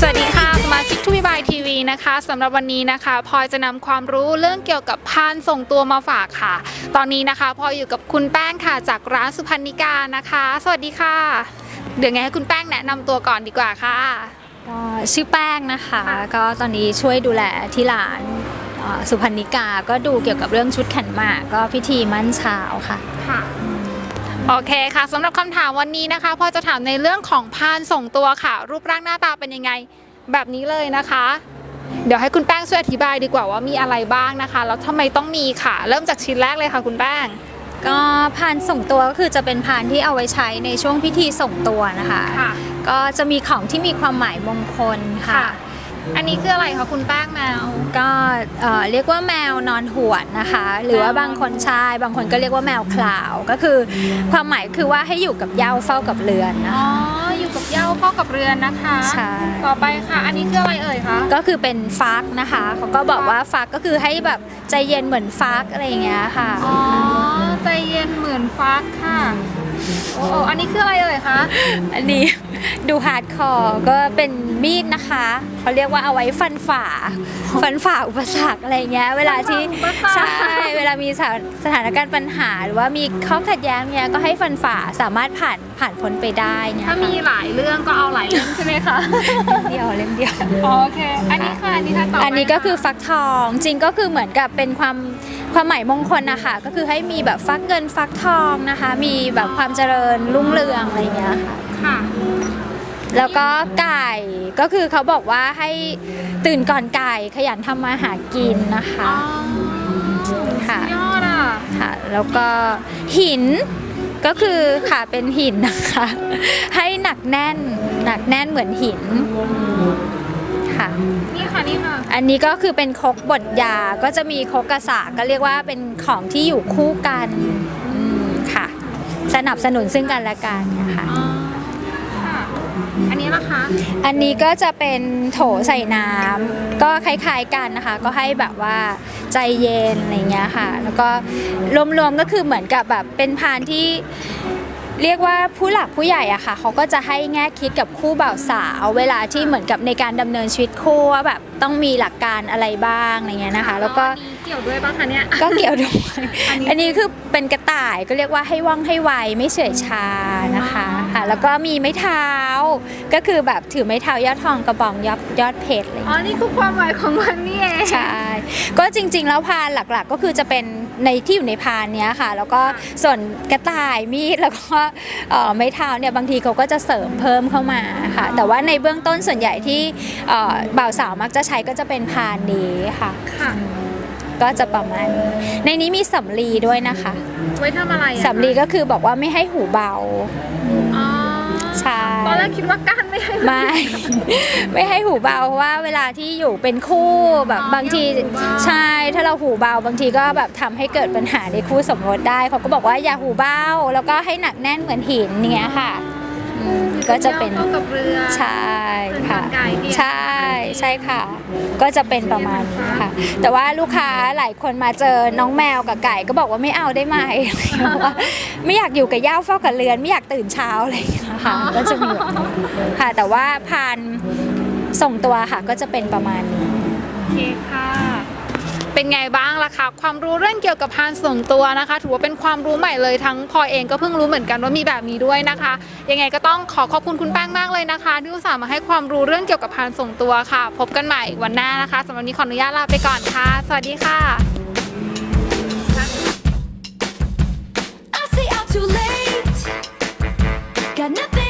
สวัสดีค่ะสมาชิกทูบีบายทีวีนะคะสำหรับวันนี้นะคะพลอยจะนำความรู้เรื่องเกี่ยวกับพานส่งตัวมาฝากค่ะ ตอนนี้นะคะพลอยอยู่กับคุณแป้งค่ะจากร้านสุพรรณิกานะคะ สวัสดีค่ะ เดี๋ยวไงให้คุณแป้งแนะนำตัวก่อนดีกว่าค่ะชื่อแป้งนะคะ ก็ตอนนี้ช่วยดูแลที่ร้าน สุพรรณิกาก็ดูเกี่ยวกับเรื่องชุดขันหมากก็พิธีมั่นเช้าค่ะ ค่ะ โอเคค่ะสำหรับคำถามวันนี้นะคะพลอยจะถามในเรื่องของพานส่งตัวค่ะ รูปร่างหน้าตาเป็นยังไงแบบนี้เลยนะคะ เดี๋ยวให้คุณแป้งช่วยอธิบายดีกว่าว่ามีอะไรบ้างนะคะ แล้วทำไมต้องมีค่ะ เริ่มจากชิ้นแรกเลยค่ะ คุณแป้ง ก็พานส่งตัวก็คือจะเป็นพานที่เอาไว้ใช้ในช่วงพิธีส่งตัวนะคะค่ะก็จะมีของที่มีความหมายมงคลค่ะ ค่ะ อันนี้คืออะไรคะคุณแป้งแมว ก็เอ่อเรียกว่าแมวนอนหวนนะคะ หรือว่าบางคนใชาย บางคนก็เรียกว่าแมวคลาว ก็คือ ความหมายคือว่าให้อยู่กับเหย้าเฝ้ากับเรือนนะอ๋อ คะ อยู่กับเหย้าเฝ้ากับเรือนนะคะใช่ ต่อไปค่ะ อันนี้คืออะไรเอ่ยคะ ก็คือเป็นฟักนะคะเขาก็บอกว่าฟักก็คือให้แบบใจเย็นเหมือนฟักอะไรอย่างเงี้ยค่ะ อ๋อ ใจเย็นเหมือนฟักค่ะ โอ้โอ้อันนี้คืออะไรเอ่ยคะ อันนี้ ดูฮาร์ดคอร์ก็เป็นมีดนะคะเขาเรียกว่าเอาไว้ฟันฝ่า ฟันฝ่าอุปสรรคอะไรเงี้ยเวลาที่ฟันฝ่าอุปสรรค ใช่เวลามีสถานสถานการณ์ปัญหาหรือว่ามีข้อขัดแย้งเนี้ยก็ให้ฟันฝ่าสามารถผ่านผ่านพ้นไปได้เนี่ยถ้ามีหลายเรื่องก็เอาหลายเรื่องใช่ไหมคะเดียวเล่มเดียวอ๋อโอเค อันนี้ค่ะ อันนี้ถ้าต่ออัอันนี้ก็คือฟักทองจริงก็คือเหมือนกับเป็นความ ความหมายมงคลนะคะก็คือให้มีแบบฟักเงินฟักทองนะคะ มีแบบความเจริญรุ่งเรืองอะไรอย่างเงี้ยค่ะค่ะแล้วก็ไก่ก็คือเขาบอกว่าให้ตื่นก่อนไก่ขยันทำมาหากินนะคะอ๋อค่ะสุดยอดอะค่ะ แล้วก็หินก็คือค่ะเป็นหินนะคะ ให้หนักแน่นหนักแน่นเหมือนหิน ค่ะ นี่ค่ะนี่ค่ะ อันนี้ก็คือเป็นครกบดยาก็จะมีครกกระสากก็เรียกว่าเป็นของที่อยู่คู่กันอืมค่ะ สนับสนุนซึ่งกันและกันนะคะ อ๋อค่ะ อันนี้นะคะ อันนี้ก็จะเป็นโถใส่น้ำก็คล้ายๆกันนะคะ ก็ให้แบบว่าใจเย็นอะไรเงี้ยค่ะ แล้วก็รวมๆก็คือเหมือนกับแบบเป็นพานที่ เรียกว่าผู้หลักผู้ใหญ่อะค่ะเขาก็จะให้แง่คิดกับคู่บ่าวสาวเวลาที่เหมือนกับในการดำเนินชีวิตคู่ว่าแบบต้องมีหลักการอะไรบ้างอะไรเงี้ยนะคะ แล้วก็อันนี้เกี่ยวด้วยป่ะคะเนี่ย ก็เกี่ยวด้วยอันนี้อันนี้คือเป็นกระต่ายก็เรียกว่าให้ว่องให้ไวไม่เฉื่อยชานะคะค่ะแล้วก็มีไม้เท้า ก็คือแบบถือไม้เท้ายอดทองกระบองยอดยอดเพชรอะไรอย่างอ๋อเงี้ยนี่คือความหมายของมันนี่เองใช่ก็จริง ๆ แล้วพานหลักๆก็คือจะเป็น ในที่อยู่ในพานเนี้ยค่ะ แล้วก็ส่วนกระต่ายมีดแล้วก็เอ่อไม้เท้าเนี่ยบางทีเขาก็จะเสริมเพิ่มเข้ามาค่ะ แต่ว่าในเบื้องต้นส่วนใหญ่ที่เอ่อบ่าวสาวมักจะใช้ก็จะเป็นพานนี้ค่ะ ค่ะ ก็จะประมาณนี้ในนี้มีสำลีด้วยนะคะไว้ทำอะไรอะคะสำลีก็คือบอกว่าไม่ให้หูเบา อ๋อ ใช่ ตอนแรกคิดว่าก้านไม่ให้ไม่ ไม่ให้หูเบาเพราะว่าเวลาที่อยู่เป็นคู่แบบอ๋อบางทีอย่าหูเบาใช่ถ้าเราหูเบาบางทีก็แบบทำให้เกิดปัญหาในคู่สมรสได้เขาก็บอกว่าอย่าหูเบาแล้วก็ให้หนักแน่นเหมือนหินอย่างเงี้ยค่ะอืมก็จะเป็นเข้ากับเรือใช่ค่ะเป็นไก่เนี่ยใช่ใช่ค่ะ ก็จะเป็นประมาณนี้ค่ะ แต่ว่าลูกค้าหลายคนมาเจอน้องแมวกับไก่ก็บอกว่าไม่เอาได้ไหมเพราะว่าไม่อยากอยู่กับย่าเฝ้ากับเรือน ไม่อยากตื่นเช้าอะไรอย่างเงี้ยะ ก็จะมีแบบนี้ค่ะ แต่ว่าพานส่งตัวค่ะก็จะเป็นประมาณนี้ โอเคค่ะ เป็นไงบ้างล่ะคะ ความรู้เรื่องเกี่ยวกับพานส่งตัวนะคะ ถือว่าเป็นความรู้ใหม่เลยทั้งพลอยเองก็เพิ่งรู้เหมือนกันว่ามีแบบนี้ด้วยนะคะ ยังไงก็ต้องขอขอบคุณคุณแป้งมากเลยนะคะ ที่อุตส่าห์มาให้ความรู้เรื่องเกี่ยวกับพานส่งตัวค่ะ พบกันใหม่วันหน้านะคะสำหรับวันนี้ขออนุญาตลาไปก่อนค่ะ สวัสดีค่ะ got nothing